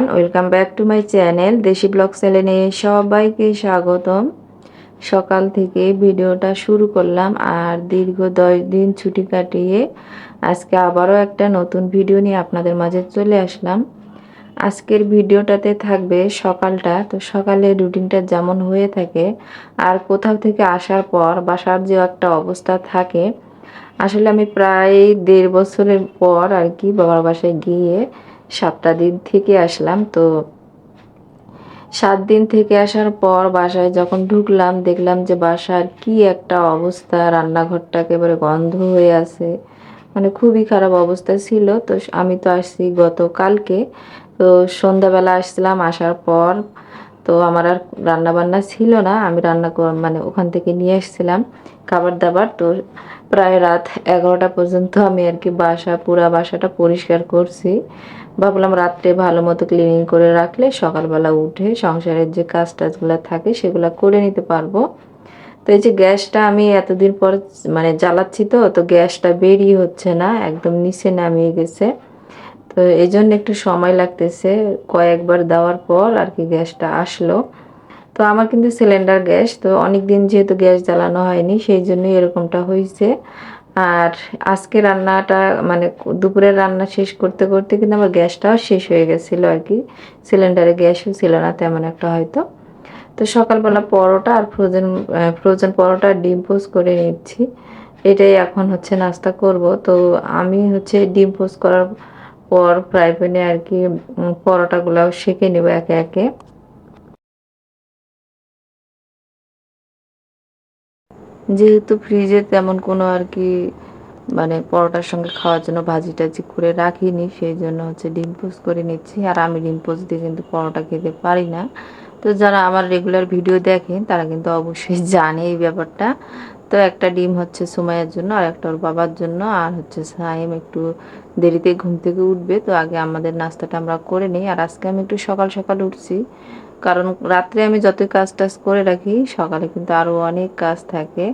Everyone welcome back to my channel Desi blog চ্যানেলে সবাইকে স্বাগতম। সকাল থেকে ভিডিওটা শুরু করলাম আর দীর্ঘ দশ দিন ছুটি কাটিয়ে আজকে আবারও একটা নতুন ভিডিও নিয়ে আপনাদের মাঝে চলে আসলাম। আজকের ভিডিওটাতে থাকবে সকালটা, তো সকালে রুটিনটা যেমন হয়ে থাকে আর কোথাও থেকে আসার পর বাসার যে একটা অবস্থা থাকে, আসলে আমি প্রায় দেড় বছরের পর আর কি বাবার বাসায় গিয়ে সাতটা দিন থেকে আসলাম, তো সাত দিন থেকে আসার পর বাসায় যখন ঢুকলাম, দেখলাম যে বাসার কি একটা অবস্থা, রান্নাঘরটা একেবারে গন্ধ হয়ে আছে। মানে খুবই খারাপ অবস্থা ছিল, তো আমি তো আসছি গতকালকে। তো সন্ধ্যাবেলা আসছিলাম আসার পর তো আমার আর রান্না বান্না ছিল না। আমি রান্না মানে ওখান থেকে নিয়ে এসেছিলাম খাবার দাবার তো প্রায় রাত এগারোটা পর্যন্ত আমি আর কি বাসা, পুরা বাসাটা পরিষ্কার করছি। ভাবলাম রাত্রে ভালো মতো ক্লিনিং করে রাখলে সকালবেলা উঠে সংসারের যে কাজ টাজগুলো থাকে সেগুলো করে নিতে পারব। তো এই যে গ্যাসটা আমি এতদিন পর মানে জ্বালাচ্ছি তো তো গ্যাসটা বেরিয়ে হচ্ছে না, একদম নিচে নামিয়ে গেছে। তো এই জন্য একটু সময় লাগতেছে কয়েকবার দেওয়ার পর আর কি গ্যাসটা আসলো। তো আমার কিন্তু সিলিন্ডার গ্যাস, তো অনেক দিন যেহেতু গ্যাস জ্বালানো হয়নি, সেই জন্যই এরকমটা হয়েছে আর আজকে রান্নাটা মানে দুপুরের রান্না শেষ করতে করতে কিন্তু আমার গ্যাসটাও শেষ হয়ে গেছিল আর কি। সিলিন্ডারে গ্যাসও ছিল না তেমন একটা হয়তো। তো সকালবেলা পরোটা আর ফ্রোজেন ফ্রোজেন পরোটা ডিম পোস্ট করে নিচ্ছি। এটাই এখন হচ্ছে নাস্তা করব। তো আমি হচ্ছে ডিম পোস্ট করার পর ফ্রাই প্যানে আর কি পরোটাগুলো সেঁকে নেব একে একে। যেহেতু ফ্রিজে তেমন কোনো আর কি মানে পরোটার সঙ্গে খাওয়ার জন্য ভাজি টাজি করে রাখিনি, সেই জন্য হচ্ছে ডিম পোস্ট করে নিচ্ছি। আর আমি ডিম পোস্ট দিয়ে কিন্তু পরোটা খেতে পারি না। তো যারা আমার রেগুলার ভিডিও দেখেন, তারা কিন্তু অবশ্যই জানে এই ব্যাপারটা। তো একটা ডিম হচ্ছে সুমাইয়ের জন্য আর একটা ওর বাবার জন্য। আর হচ্ছে সাইম একটু দেরিতে ঘুম থেকে উঠবে, তো আগে আমাদের নাস্তাটা আমরা করে নিই। আর আজকে আমি একটু সকাল সকাল উঠছি, কারণ রাত্রে আমি যতই কাজ টাজ করে রাখি, সকালে কিন্তু আরও অনেক কাজ থাকে।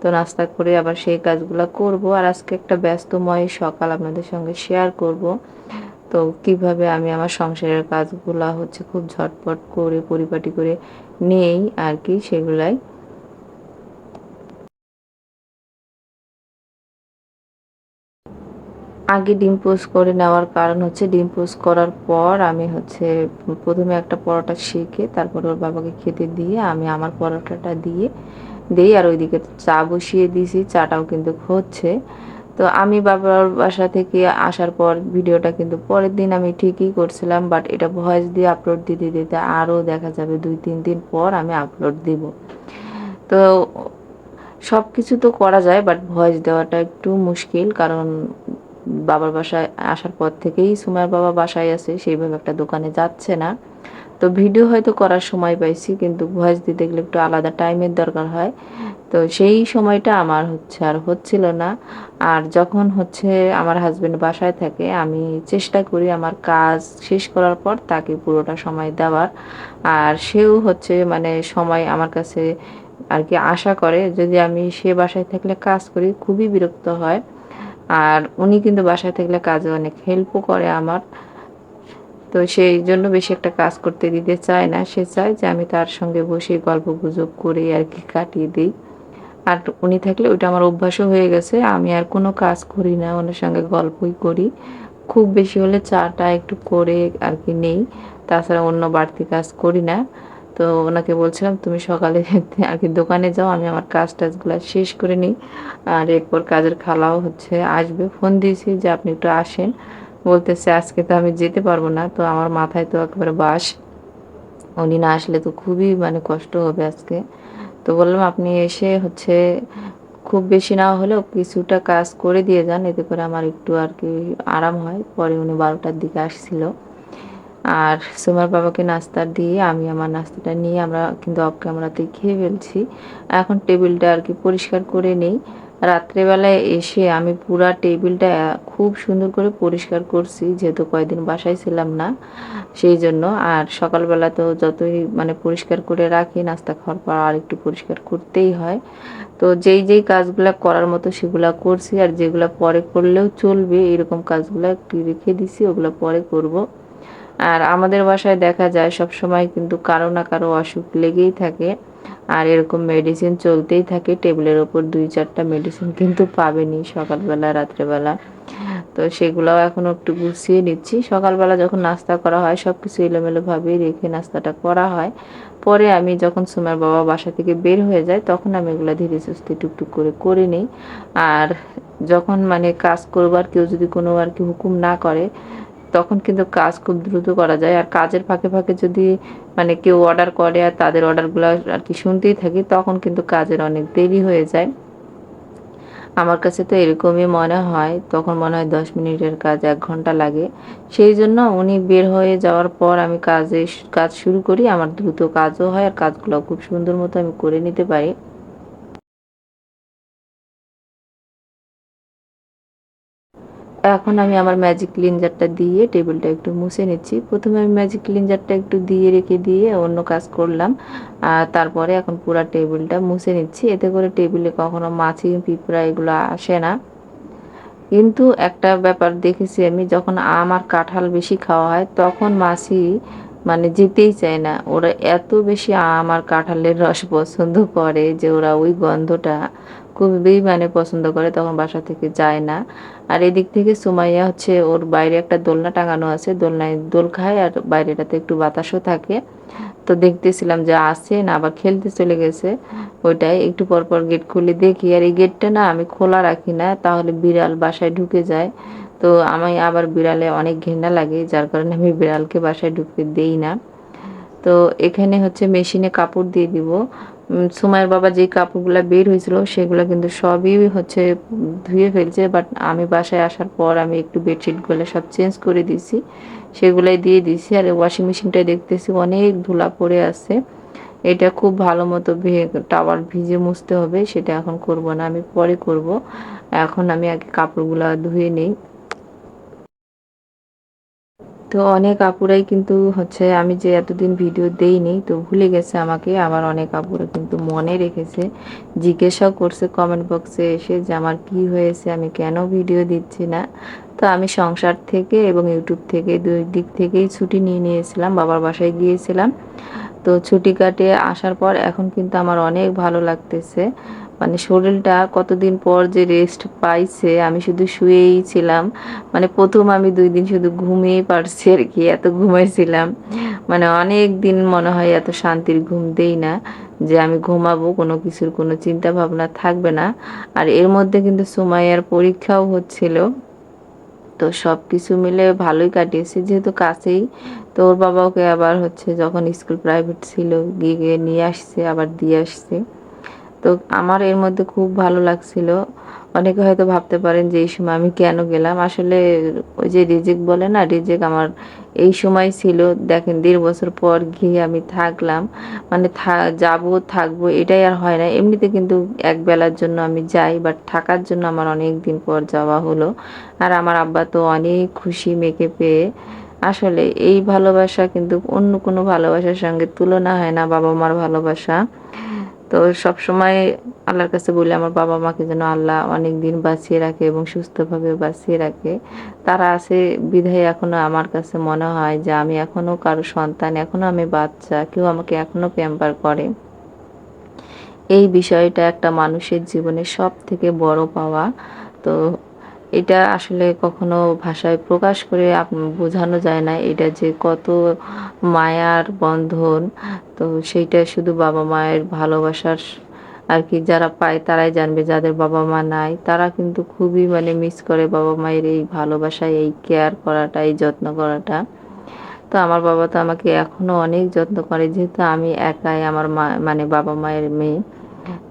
তো নাস্তা করে আবার সেই কাজগুলো করব। আর আজকে একটা ব্যস্তময় সকাল আপনাদের সঙ্গে শেয়ার করব। তো কীভাবে আমি আমার সংসারের কাজগুলো হচ্ছে খুব ঝটপট করে পরিপাটি করে নেই আর কি, সেগুলাই আগে ডিম করে নেওয়ার কারণ হচ্ছে ডিম পোস্ট করার পর আমি হচ্ছে প্রথমে একটা পরোটা শিখে তারপর ওর বাবাকে খেতে দিয়ে আমি আমার পরোটাটা দিয়ে দিই আর ওইদিকে চা বসিয়ে দিয়েছি, চাটাও কিন্তু হচ্ছে। তো আমি বাবার বাসা থেকে আসার পর ভিডিওটা কিন্তু পরের দিন আমি ঠিকই করছিলাম বাট এটা ভয়েস দিয়ে আপলোড দিতে দিতে আরও দেখা যাবে দুই, তিন দিন পর আমি আপলোড দিব। তো সব কিছু তো করা যায় বাট ভয়েস দেওয়াটা একটু মুশকিল, কারণ বাবার বাসায় আসার পর থেকেই সুমার বাবা বাসায় আছে, সেইভাবে একটা দোকানে যাচ্ছে না। তো ভিডিও হয়তো করার সময় পাইছি, কিন্তু ভয়েস দিতে গেলে একটু আলাদা টাইমের দরকার হয়। তো সেই সময়টা আমার হচ্ছে আর হচ্ছিল না। আর যখন হচ্ছে আমার হাজব্যান্ড বাসায় থাকে, আমি চেষ্টা করি আমার কাজ শেষ করার পর তাকে পুরোটা সময় দেওয়ার। আর সেও হচ্ছে মানে সময় আমার কাছে আর কি আশা করে, যদি আমি সে বাসায় থাকলে কাজ করি, খুবই বিরক্ত হয়। আর উনি কিন্তু বাসায় থাকলে কাজে অনেক হেল্পও করে আমার। তো সেই জন্য বেশি একটা কাজ করতে দিতে চায় না। সে চায় যে আমি তার সঙ্গে বসে গল্প গুজব করে আর কি কাটিয়ে দিই। আর উনি থাকলে ওইটা আমার অভ্যাসও হয়ে গেছে। আমি আর কোনো কাজ করি না, ওনার সঙ্গে গল্পই করি। খুব বেশি হলে চাটা একটু করে আর কি নেই। তাছাড়া অন্য বাড়তি কাজ করি না। তো ওনাকে বলছিলাম, তুমি সকালে আর কি দোকানে যাও, আমি আমার কাজ টাজগুলো শেষ করে নিই। আর এরপর কাজের খালাও হচ্ছে আসবে। ফোন দিয়েছি যে আপনি একটু আসেন। বলতেছে, আজকে তো আমি যেতে পারব না। তো আমার মাথায় তো একেবারে বাস। উনি না আসলে তো খুবই মানে কষ্ট হবে আজকে। তো বললাম, আপনি এসে হচ্ছে খুব বেশি না হলেও কিছুটা কাজ করে দিয়ে যান। এতে করে আমার একটু আর কি আরাম হয়। পরে উনি বারোটার দিকে আসছিল। আর সুমার বাবাকে নাস্তা দিয়ে আমি আমার নাস্তাটা নিয়ে আমরা কিন্তু অফ ক্যামেরাতেই খেয়ে ফেলছি। এখন টেবিলটা আর কি পরিষ্কার করে নেই। রাত্রেবেলায় এসে আমি পুরা টেবিলটা খুব সুন্দর করে পরিষ্কার করছি, যেহেতু কয়েকদিন বাসায় ছিলাম না, সেই জন্য। আর সকালবেলা তো যতই মানে পরিষ্কার করে রাখি, নাস্তা খাওয়ার পর আর একটু পরিষ্কার করতেই হয়। তো যেই যেই কাজগুলো করার মতো সেগুলো করছি, আর যেগুলো পরে করলেও চলবে, এরকম কাজগুলো একটু রেখে দিছি, ওগুলো পরে করব। আর আমাদের বাসায় দেখা যায় সব সময় কিন্তু কারও না কারও অসুখ লেগেই থাকে। আর এরকম মেডিসিন চলতেই থাকে। টেবিলের ওপর দুই চারটা মেডিসিন কিন্তু পাবেনি সকালবেলা, রাত্রেবেলা। তো সেগুলোও এখন একটু গুছিয়ে নিচ্ছি। সকালবেলা যখন নাস্তা করা হয় সব কিছু এলোমেলোভাবেই রেখে নাস্তাটা করা হয়। পরে আমি যখন সুমার বাবা বাসা থেকে বের হয়ে যায়, তখন আমি এগুলো ধীরে সুস্থে টুকটুক করে করে নিই। আর যখন মানে কাজ করবার কেউ যদি কোনো আর কি হুকুম না করে তখন কিন্তু কাজ খুব দ্রুত করা যায়। আর কাজের ফাঁকে ফাঁকে যদি মানে কেউ অর্ডার করে আর তাদের অর্ডারগুলো আর কি শুনতেই থাকি, তখন কিন্তু কাজের অনেক দেরি হয়ে যায়। আমার কাছে তো এরকমই মনে হয়, তখন মনে হয় দশ মিনিটের কাজ এক ঘণ্টা লাগে। সেই জন্য উনি বের হয়ে যাওয়ার পর আমি কাজে, কাজ শুরু করি। আমার দ্রুত কাজও হয় আর কাজগুলো খুব সুন্দর মতো আমি করে নিতে পারি। এখন আমি আমার ম্যাজিক ক্লিনজারটা দিয়ে টেবিলটা একটু মুছে নিচ্ছি। প্রথমে আমি ম্যাজিক ক্লিনজারটা একটু দিয়ে রেখে দিয়ে অন্য কাজ করলাম। আর তারপরে এখন পুরো টেবিলটা মুছে নিচ্ছি। এতে করে টেবিলে কখনো মাছি, পিঁপড়া এগুলো আসে না। কিন্তু একটা ব্যাপার দেখেছি আমি, যখন আম আর কাঁঠাল বেশি খাওয়া হয়, তখন মাছি মানে যেতেই চায় না। ওরা এত বেশি আম কাঁঠালের রস পছন্দ করে যে ওরা ওই গন্ধটা খুবই মানে পছন্দ করে, তখন বাসা থেকে যায় না। আর এদিক থেকে সুমাইয়া হচ্ছে ওর বাইরে একটা দোলনা টাঙানো আছে, দোলনায় দোল খায় আর বাইরেটাতে একটু বাতাসও থাকে। তো দেখতেছিলাম যে আসে না, আবার খেলতে চলে গেছে। ওইটাই একটু পর পর গেট খুলে দেখি, আর এই গেটটা না আমি খোলা রাখি না, তাহলে বিড়াল বাসায় ঢুকে যায়। তো আমি আবার বিড়ালে অনেক ঘেন্না লাগে, যার কারণে আমি বিড়ালকে বাসায় ঢুকতে দেই না। তো এখানে হচ্ছে মেশিনে কাপড় দিয়ে দিব। সুমায়ের বাবা যে কাপড়গুলো বের হয়েছিল, সেগুলো কিন্তু সবই হচ্ছে ধুয়ে ফেলছে বাট আমি বাসায় আসার পর আমি একটু বেডশিটগুলো সব চেঞ্জ করে দিছি সেগুলাই দিয়ে দিছি আর ওয়াশিং মেশিনটা দেখতেছি অনেক ধুলা পড়ে আছে। এটা খুব ভালো মতো টাওয়ার ভিজে মুছতে হবে, সেটা এখন করব না, আমি পরে করব। এখন আমি আগে কাপড়গুলো ধুয়ে নিই। তো অনেক আপুরাই কিন্তু হচ্ছে আমি যে এতদিন ভিডিও দেইনি, তো ভুলে গেছে আমাকে। আমার অনেক আপুরা কিন্তু মনে রেখেছে, জিজ্ঞাসাও করছে কমেন্ট বক্সে এসে যে আমার কি হয়েছে, আমি কেন ভিডিও দিচ্ছি না। তো আমি সংসার থেকে এবং ইউটিউব থেকে দুই দিক থেকেই ছুটি নিয়ে নিয়েছিলাম, বাবার বাসায় গিয়েছিলাম। তো ছুটি কাটে আসার পর এখন কিন্তু আমার অনেক ভালো লাগতেছে। মানে শরীরটা কতদিন পর যে রেস্ট পাইছে, আমি শুধু শুয়েই ছিলাম। মানে প্রথম আমি দুই দিন শুধু ঘুমিয়ে পারছি আর কি, এত ঘুমাইছিলাম। মানে অনেক দিন মনে হয় এত শান্তির ঘুম দেই না যে আমি ঘুমাবো, কোনো কিছুর কোনো চিন্তা ভাবনা থাকবে না। আর এর মধ্যে কিন্তু সুমাইয়ার পরীক্ষাও হচ্ছিল। তো সব কিছু মিলে ভালোই কাটিয়েছে, যেহেতু কাছেই। তো ওর বাবা ওকে আবার হচ্ছে যখন স্কুল প্রাইভেট ছিল, গিয়ে গিয়ে নিয়ে আসছে, আবার দিয়ে আসছে। তো আমার এর মধ্যে খুব ভালো লাগছিল। অনেকে হয়তো ভাবতে পারেন যে, এই সময় আমি কেন গেলাম? আসলে ওই যে রিজেক বলে না, রিজেক আমার এই সময় ছিল। দেখেন, দেড় বছর পর গিয়ে আমি থাকলাম। মানে যাব, থাকব, এটাই আর হয় না। এমনিতে কিন্তু এক বেলার জন্য আমি যাই বাট থাকার জন্য আমার অনেক দিন পর যাওয়া হলো। আর আমার আব্বা তো অনেক খুশি মেয়েকে পেয়ে। আসলে এই ভালোবাসা কিন্তু অন্য কোনো ভালোবাসার সঙ্গে তুলনা হয় না বাবা মার ভালোবাসা। তো সব সময় আল্লাহর কাছে বলি, আমার বাবা মাকে যেন আল্লাহ অনেক দিন বাঁচিয়ে রাখে এবং সুস্থভাবে বাঁচিয়ে রাখে। তারা আছে বিধায় এখনও আমার কাছে মনে হয় যে আমি এখনও কারও সন্তান, এখনও আমি বাচ্চা, কেউ আমাকে এখনও প্যাম্পার করে। এই বিষয়টা একটা মানুষের জীবনে সব থেকে বড় পাওয়া। তো এটা আসলে কখনো ভাষায় প্রকাশ করে বোঝানো যায় না। এটা যে কত মায়ার বন্ধন, তো সেইটা শুধু বাবা মায়ের ভালোবাসার আর কি যারা পায় তারাই জানবে, যাদের বাবা মা নাই তারা কিন্তু খুবই মানে মিস করে বাবা মায়ের এই ভালোবাসা এই কেয়ার করাটা, এই যত্ন করাটা। তো আমার বাবা তো আমাকে এখনও অনেক যত্ন করে, যেহেতু আমি একাই আমার মা মানে বাবা মায়ের মেয়ে।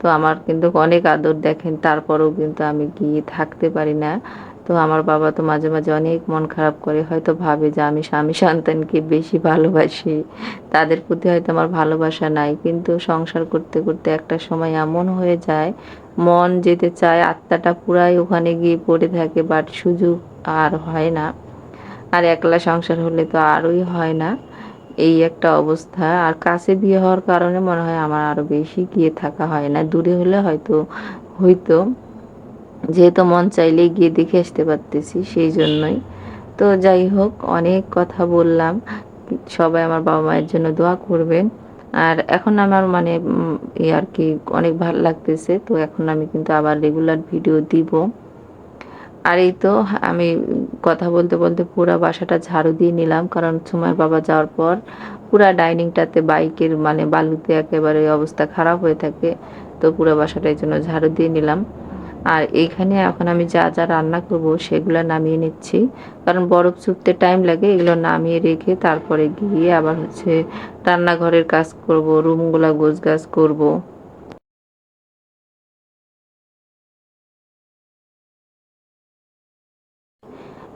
তো আমার কিন্তু অনেক আদর দেখেন, তারপরেও কিন্তু আমি গিয়ে থাকতে পারি না। তো আমার বাবা তো মাঝে মাঝে অনেক মন খারাপ করে, হয়তো ভাবে যে আমি স্বামী সন্তানকে বেশি ভালোবাসি। তাদের প্রতি হয়তো আমার ভালোবাসা নাই, কিন্তু সংসার করতে করতে একটা সময় এমন হয়ে যায়, মন যেতে চায়, আত্মাটা পুরাই ওখানে গিয়ে পড়ে থাকে বাট সুযোগ আর হয় না। আর একলা সংসার হলে তো আরোই হয় না। এই একটা অবস্থা। আর কাছে বিয়ে হওয়ার কারণে মনে হয় আমার আরও বেশি গিয়ে থাকা হয় না। দূরে হলে হয়তো হইতো। যেহেতু মন চাইলেই গিয়ে দেখে আসতে পারতেছি সেই জন্যই। তো যাই হোক, অনেক কথা বললাম। সবাই আমার বাবা মায়ের জন্য দোয়া করবেন। আর এখন আমার মানে আর কি অনেক ভালো লাগতেছে। তো এখন আমি কিন্তু আবার রেগুলার ভিডিও দিব। আর এই তো আমি কথা বলতে বলতে পুরো বাসাটা ঝাড়ু দিয়ে নিলাম, কারণ সময় বাবা যাওয়ার পর পুরা ডাইনিংটাতে বাইকের মানে বালুতে একেবারে অবস্থা খারাপ হয়ে থাকে, তো পুরো বাসাটার জন্য ঝাড়ু দিয়ে নিলাম। আর এখানে এখন আমি যা যা রান্না করব সেগুলো নামিয়ে নিচ্ছি, কারণ বরফ চুপতে টাইম লাগে, এগুলো নামিয়ে রেখে তারপরে গিয়ে আবার হচ্ছে রান্নাঘরের কাজ করব, রুমগুলা গোছ গাছ করব।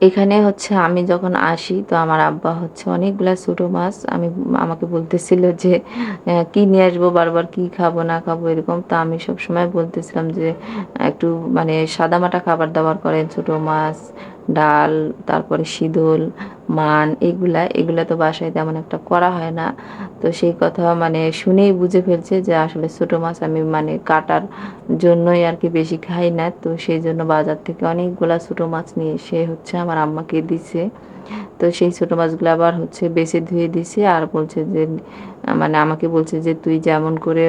এখানে হচ্ছে আমি যখন আসি, তো আমার আব্বা হচ্ছে অনেকগুলা ছোটো মাছ। আমি, আমাকে বলতেছিল যে কি নিয়ে আসব? বারবার কি খাব, না খাব? এরকম। তা আমি সব সময় বলতেছিলাম যে, একটু মানে সাদামাটা খাবার দাবার করেন, ছোটো মাছ ডাল, তারপরে শীতল মান, এগুলা এগুলা তো বাসায় তেমন একটা করা হয় না। তো সেই কথা মানে শুনেই বুঝে ফেলছে যে আসলে ছোটো মাছ আমি মানে কাটার জন্যই আর কি বেশি খাই না। তো সেই জন্য বাজার থেকে অনেকগুলা ছোটো মাছ নিয়ে এসে হচ্ছে আমার আম্মাকে দিছে। তো সেই ছোটো মাছগুলো আবার হচ্ছে বেছে ধুয়ে দিছে আর বলছে যে মানে আমাকে বলছে যে, তুই যেমন করে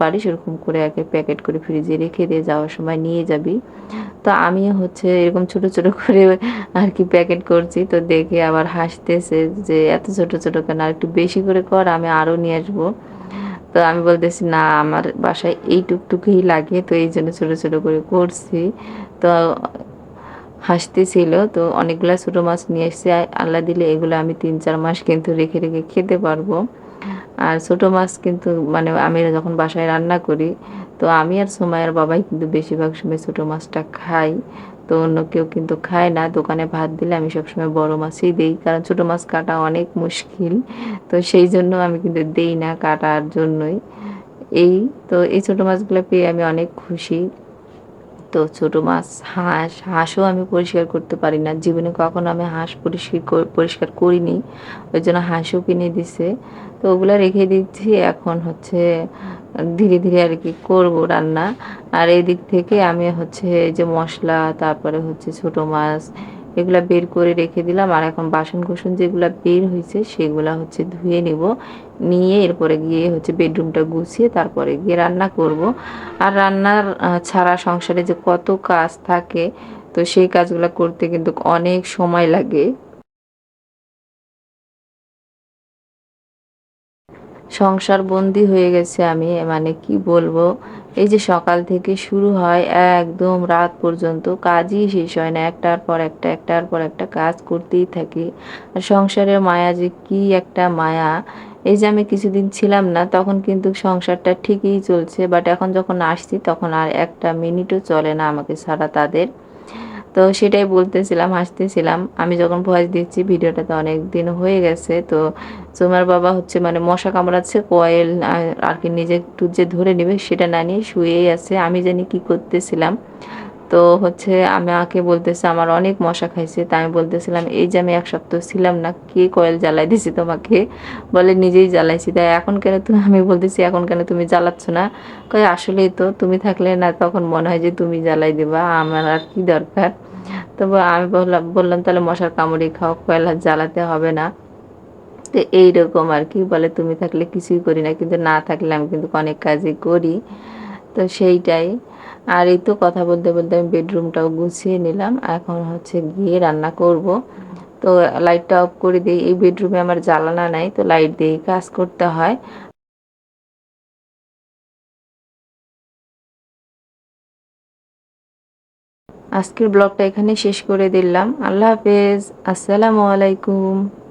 পারিস, ওরকম করে একে প্যাকেট করে ফ্রিজে রেখে দিয়ে যাওয়ার সময় নিয়ে যাবি। তো আমি হচ্ছে এরকম ছোট ছোট করে আর কি প্যাকেট করছি। তো দেখে আবার হাসতেছে যে, এত ছোট ছোট কেন? আর একটু বেশি করে কর, আমি আরও নিয়ে আসব। তো আমি বলতেছি, না, আমার বাসায় এই টুকটুকুই লাগে। তো এই জন্য ছোট ছোট করে করছি। তো হাসতেছিল। তো অনেকগুলো ছোটো মাছ নিয়ে এসেছে। আল্লাহ দিলে এগুলো আমি তিন, চার মাস কিন্তু রেখে রেখে খেতে পারব। আর ছোটো মাছ কিন্তু মানে আমি যখন বাসায় রান্না করি, তো আমি আর সময়ের বাবাই কিন্তু বেশিরভাগ সময় ছোটো মাছটা খাই। তো অন্য কেউ কিন্তু খায় না। দোকানে ভাত দিলে আমি সবসময় বড় মাছই দিই। কারণ ছোটো মাছ কাটা অনেক মুশকিল। তো সেই জন্য আমি কিন্তু দেই না কাটার জন্যই। এই, তো এই ছোটো মাছগুলো পেয়ে আমি অনেক খুশি। তো ছোট মাছ, হাঁস, হাঁসও আমি পরিষ্কার করতে পারি না। জীবনে কখনো আমি হাঁস পরিষ্কার পরিষ্কার করিনি। ওই জন্য হাঁসও কিনে দিছে। তো ওগুলো রেখে দিচ্ছি। এখন হচ্ছে ধীরে ধীরে আর কি করব রান্না। আর এই দিক থেকে আমি হচ্ছে যে মশলা, তারপরে হচ্ছে ছোট মাছ এগুলা বের করে রেখে দিলাম। আর এখন বাসন কোসন যেগুলা বের হয়েছে সেগুলা হচ্ছে ধুয়ে নিব। নিয়ে এরপরে গিয়ে হচ্ছে বেডরুমটা গুছিয়ে তারপরে গিয়ে রান্না করব। আর রান্নার ছাড়া সংসারে যে কত কাজ থাকে, তো সেই কাজগুলো করতে কিন্তু অনেক সময় লাগে। সংসার বন্দি হয়ে গেছে আমি মানে কি বলব? এই যে সকাল থেকে শুরু হয় একদম রাত পর্যন্ত, কাজই শেষ হয় না। একটার পর একটা, একটার পর একটা কাজ করতেই থাকি। আর সংসারের মায়া যে কি একটা মায়া। এই যে আমি কিছুদিন ছিলাম না, তখন কিন্তু সংসারটা ঠিকই চলছে বাট এখন যখন আসছি তখন আর একটা মিনিটও চলে না আমাকে ছাড়া তাদের। তো সেটাই বলতেছিলাম, হাসতেছিলাম। আমি যখন ভয়েস দিচ্ছি, ভিডিওটা তো অনেক দিন হয়ে গেছে। তো সোমার বাবা হচ্ছে মানে মশা কামড়াচ্ছে কয়েল আর কি নিজে একটু যে ধরে নেবে সেটা না নিয়ে শুয়েই আছে। আমি জানি কি করতেছিলাম। তো হচ্ছে আমাকে বলতেছে, আমার অনেক মশা খাইছে। তাই আমি বলতেছিলাম, এই যে আমি এক সপ্তাহ ছিলাম না, কে কয়েল জ্বালাই দিছি তোমাকে? বলে, নিজেই জ্বালাইছি। তাই এখন কেন তুমি আমি বলতেছি, এখন কেন তুমি জ্বালাচ্ছ না? কয়, আসলেই তো, তুমি থাকলে না তখন মনে হয় যে তুমি জ্বালাই দেবা, আমার আর কি দরকার? তবে আমি বললাম বললাম, তাহলে মশার কামড়ি খাও, কয়লা জ্বালাতে হবে না। তো এইরকম আর কি, বলে, তুমি থাকলে কিছুই করি না, কিন্তু না থাকলে আমি কিন্তু অনেক কাজই করি। তো সেইটাই। আর এই তো কথা বলতে বলতে আমি বেডরুমটাও গুছিয়ে নিলাম। এখন হচ্ছে গিয়ে রান্না করব। তো লাইটটা অফ করে দিই। এই বেডরুমে আমার জ্বালানা নাই, তো লাইট দিয়ে কাজ করতে হয়। আজকের ব্লগটা এখানে শেষ করে দিলাম। আল্লাহ হাফেজ। আসসালামু আলাইকুম।